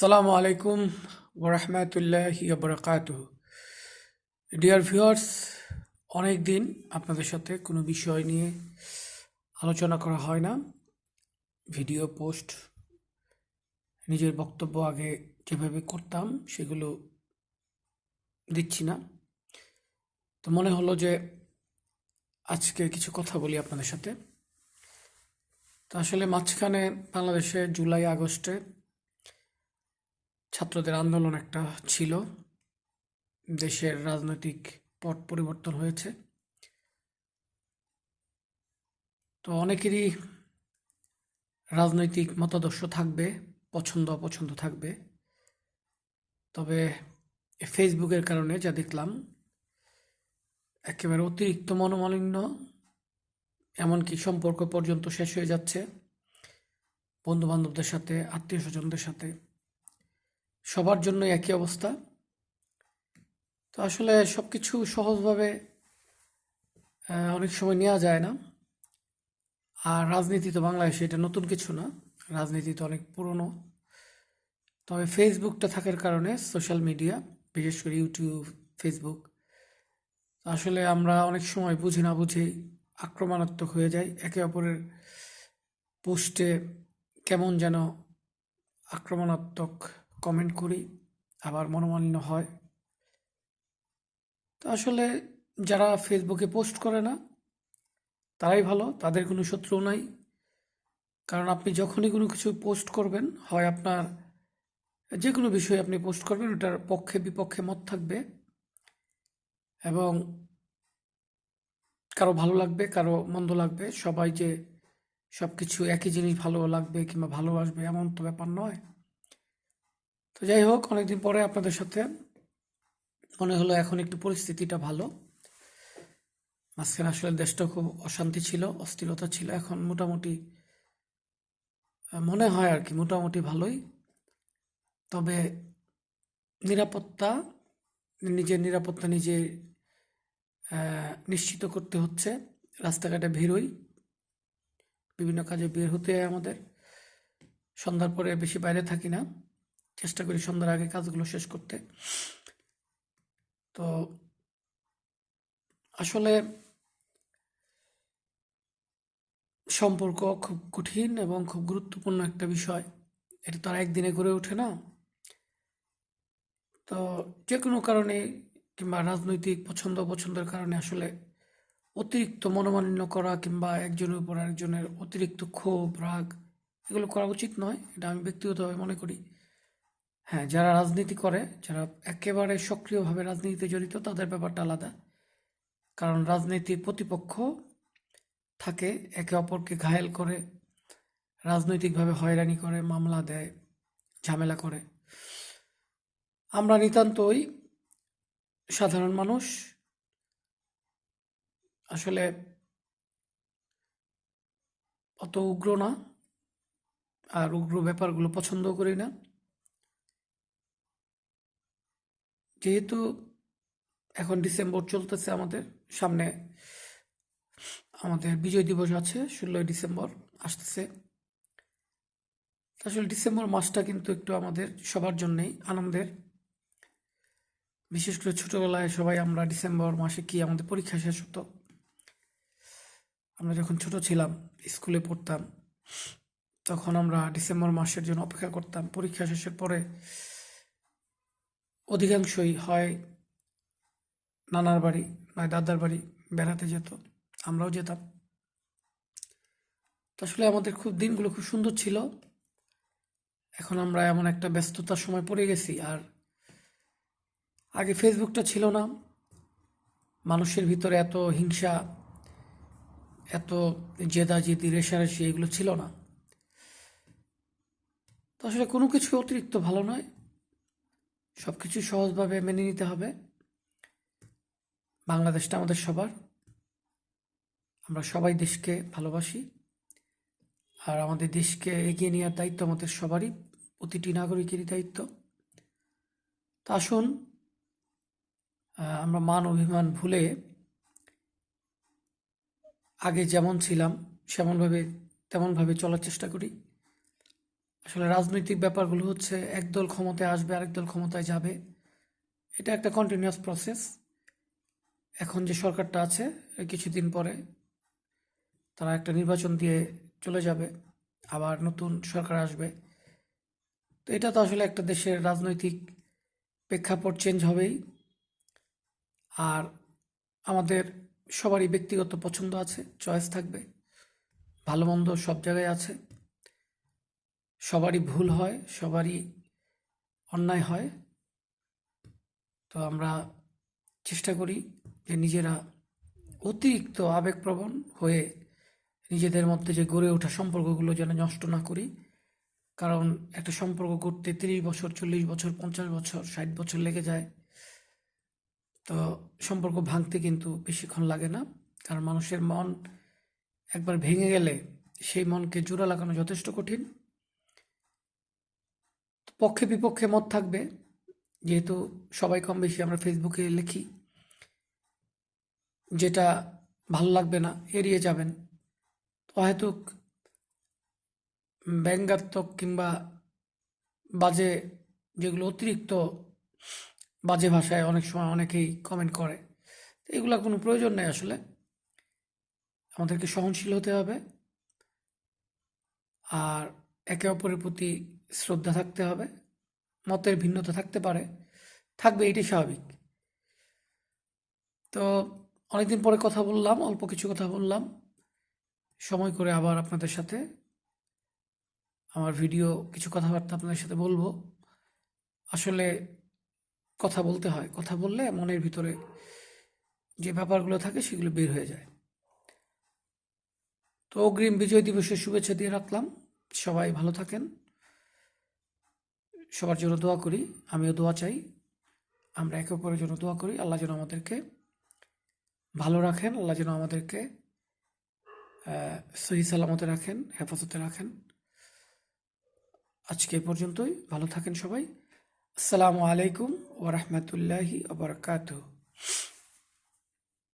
আসসালামু আলাইকুম ওরহমতুল্লাহি বরকাত ডিয়ার ভিউয়ার্স অনেক দিন আপনাদের সাথে কোনো বিষয় নিয়ে আলোচনা করা হয় না। ভিডিও পোস্ট নিজের বক্তব্য আগে যেভাবে করতাম সেগুলো দিচ্ছি না। তো মনে হলো যে আজকে কিছু কথা বলি আপনাদের সাথে। তো আসলে মাঝখানে বাংলাদেশে জুলাই, আগস্টে ছাত্রদের আন্দোলন একটা ছিল। দেশের রাজনৈতিক পট পরিবর্তন হয়েছে। তো অনেকেরই রাজনৈতিক মতাদর্শ থাকবে, পছন্দ, অপছন্দ থাকবে। তবে ফেসবুকের কারণে যা দেখলাম, একেবারে অতিরিক্ত মনোমালিন্য, এমনকি সম্পর্ক পর্যন্ত শেষ হয়ে যাচ্ছে। বন্ধু বান্ধবদের সাথে, আত্মীয় স্বজনদের সাথে। সবার জন্য একই অবস্থা। তো আসলে সব কিছু সহজভাবে অনেক সময় নেওয়া যায় না। আর রাজনীতি তো বাংলাদেশে এটা নতুন কিছু না। রাজনীতি তো অনেক পুরনো। তবে ফেসবুকটা থাকার কারণে সোশ্যাল মিডিয়া বিশেষ করে ইউটিউব ফেসবুক আসলে আমরা অনেক সময় বুঝি না বুঝেই আক্রমণাত্মক হয়ে যাই। একে অপরের পোস্টে কেমন যেন আক্রমণাত্মক কমেন্ট করি, আবার মনোমালিন্য হয়। তো আসলে যারা ফেসবুকে পোস্ট করে না, তারাই ভালো, তাদের কোনো শত্রু নাই। কারণ আপনি যখনই কোনো কিছু পোস্ট করবেন, হয় আপনার যে কোনো বিষয়ে আপনি পোস্ট করবেন, ওটার পক্ষে, বিপক্ষে মত থাকবে এবং কারও ভালো লাগবে, কারও মন্দ লাগবে। সবাই যে সব কিছু একই জিনিস ভালো লাগবে কিংবা ভালোবাসবে এমন তো ব্যাপার নয়। তো যাই হোক, অনেকদিন পরে আপনাদের সাথে মনে হলো এখন একটু পরিস্থিতিটা ভালো। মাঝখানে আসলে দেশটা খুব অশান্তি ছিল, অস্থিরতা ছিল, এখন মোটামুটি, মনে হয় আর কি মোটামুটি ভালোই। তবে নিরাপত্তা, নিজের নিরাপত্তা নিজে নিশ্চিত করতে হচ্ছে। রাস্তাঘাটে ভিড়ই, বিভিন্ন কাজে বের হতে হয় আমাদের। সন্ধ্যার পরে বেশি বাইরে থাকি না। চেষ্টা করি সন্ধ্যার আগে কাজগুলো শেষ করতে। তো আসলে সম্পর্ক খুব কঠিন এবং খুব গুরুত্বপূর্ণ একটা বিষয়। এটা তো আর একদিনে গড়ে ওঠে না। তো যে কোনো কারণে কিংবা রাজনৈতিক পছন্দ অপছন্দের কারণে আসলে অতিরিক্ত মনোমালিন্য করা কিংবা একজনের উপর আরেকজনের অতিরিক্ত ক্ষোভ, রাগ, এগুলো করা উচিত নয়। এটা আমি ব্যক্তিগতভাবে মনে করি। হ্যাঁ যারা রাজনীতি করে, যারা একেবারে সক্রিয়ভাবে রাজনীতিতে জড়িত, তাদের ব্যাপারটা আলাদা। কারণ রাজনীতি প্রতিপক্ষ থাকে, একে অপরকে ঘায়েল করে, রাজনৈতিকভাবে হয়রানি করে, মামলা দেয়, ঝামেলা করে। আমরা নিতান্তই সাধারণ মানুষ। আসলে অত উগ্র না, আর উগ্র ব্যাপারগুলো পছন্দ করি না। যেহেতু এখন ডিসেম্বর চলতেছে আমাদের, সামনে আমাদের বিজয় দিবস আছে, ষোলোই ডিসেম্বর আসতেছে। আসলে ডিসেম্বর মাসটা কিন্তু একটু আমাদের সবার জন্যেই আনন্দের। বিশেষ করে ছোটবেলায় সবাই আমরা ডিসেম্বর মাসে কি আমাদের পরীক্ষা শেষ হতো। আমরা যখন ছোট ছিলাম, স্কুলে পড়তাম, তখন আমরা ডিসেম্বর মাসের জন্য অপেক্ষা করতাম। পরীক্ষা শেষের পরে অধিকাংশই হয় নানার বাড়ি নয় দাদার বাড়ি বেড়াতে যেত, আমরাও যেতাম। তো আসলে আমাদের খুব, দিনগুলো খুব সুন্দর ছিল। এখন আমরা এমন একটা ব্যস্ততার সময় পড়ে গেছি আর আগে ফেসবুকটা ছিল না। মানুষের ভিতরে এত হিংসা, এত জেদাজেদি, রেশারেশি এগুলো ছিল না। তো আসলে কোনো কিছু অতিরিক্ত ভালো নয়। সব কিছু সহজভাবে মেনে নিতে হবে। বাংলাদেশটা আমাদের সবার। আমরা সবাই দেশকে ভালোবাসি। আর আমাদের দেশকে এগিয়ে নেওয়ার দায়িত্ব আমাদের সবারই। প্রতিটি নাগরিকেরই দায়িত্ব। তা আসুন আমরা মান অভিমান ভুলে আগে যেমন ছিলাম, সেমনভাবে, তেমনভাবে চলার চেষ্টা করি। আসলে রাজনৈতিক ব্যাপারগুলো হচ্ছে একদল ক্ষমতায় আসবে, আরেক দল ক্ষমতায় যাবে। এটা একটা কন্টিনিউয়াস প্রসেস এখন যে সরকারটা আছে, কিছুদিন পরে তারা একটা নির্বাচন দিয়ে চলে যাবে, আবার নতুন সরকার আসবে। তো এটা তো আসলে একটা দেশের রাজনৈতিক প্রেক্ষাপট চেঞ্জ হবেই। আর আমাদের সবারই ব্যক্তিগত পছন্দ আছে চয়েস থাকবে। ভালো মন্দ সব জায়গায় আছে। সবারই ভুল হয়, সবারই অন্যায় হয়। তো আমরা চেষ্টা করি যে নিজেরা অতিরিক্ত আবেগপ্রবণ হয়ে নিজেদের মধ্যে যে গড়ে ওঠা সম্পর্কগুলো যেন নষ্ট না করি। কারণ একটা সম্পর্ক করতে তিরিশ বছর, চল্লিশ বছর, পঞ্চাশ বছর, ষাট বছর লেগে যায়। তো সম্পর্ক ভাঙতে কিন্তু বেশিক্ষণ লাগে না। কারণ মানুষের মন একবার ভেঙে গেলে সেই মনকে জোড়া লাগানো যথেষ্ট কঠিন। পক্ষে বিপক্ষে মত থাকবে। যেহেতু সবাই কম বেশি আমরা ফেসবুকে লিখি। যেটা ভালো লাগবে না, এড়িয়ে যাবেন। অহেতুক ব্যঙ্গাত্মক কিংবা বাজে যেগুলো অতিরিক্ত বাজে ভাষায় অনেক সময় অনেকেই কমেন্ট করে। এগুলো কোনো প্রয়োজন নেই আসলে। আমাদেরকে সহনশীল হতে হবে। আর একে অপরের প্রতি শ্রদ্ধা থাকতে হবে, মতের ভিন্নতা থাকতে পারে, থাকবে এটাই স্বাভাবিক। তো অনেকদিন পরে কথা বললাম, অল্প কিছু কথা বললাম। সময় করে আবার আপনাদের সাথে আমার ভিডিও, কিছু কথাবার্তা আপনাদের সাথে বলব। আসলে কথা বলতে হয়, কথা বললে মনের ভিতরে যে ব্যাপারগুলো থাকে সেগুলো বের হয়ে যায়। তো অগ্রিম বিজয় দিবসের শুভেচ্ছা দিয়ে রাখলাম। সবাই ভালো থাকেন। সবার জন্য দোয়া করি, আমিও দোয়া চাই। আমরা একে অপরের জন্য দোয়া করি, আল্লাহ যেন আমাদেরকে ভালো রাখেন, আল্লাহ যেন আমাদেরকে সহি সালামতে রাখেন, হেফাজতে রাখেন। আজকে পর্যন্তই, ভালো থাকেন সবাই। আসসালামু আলাইকুম ওরহমতুল্লাহি ওবরকাতুহ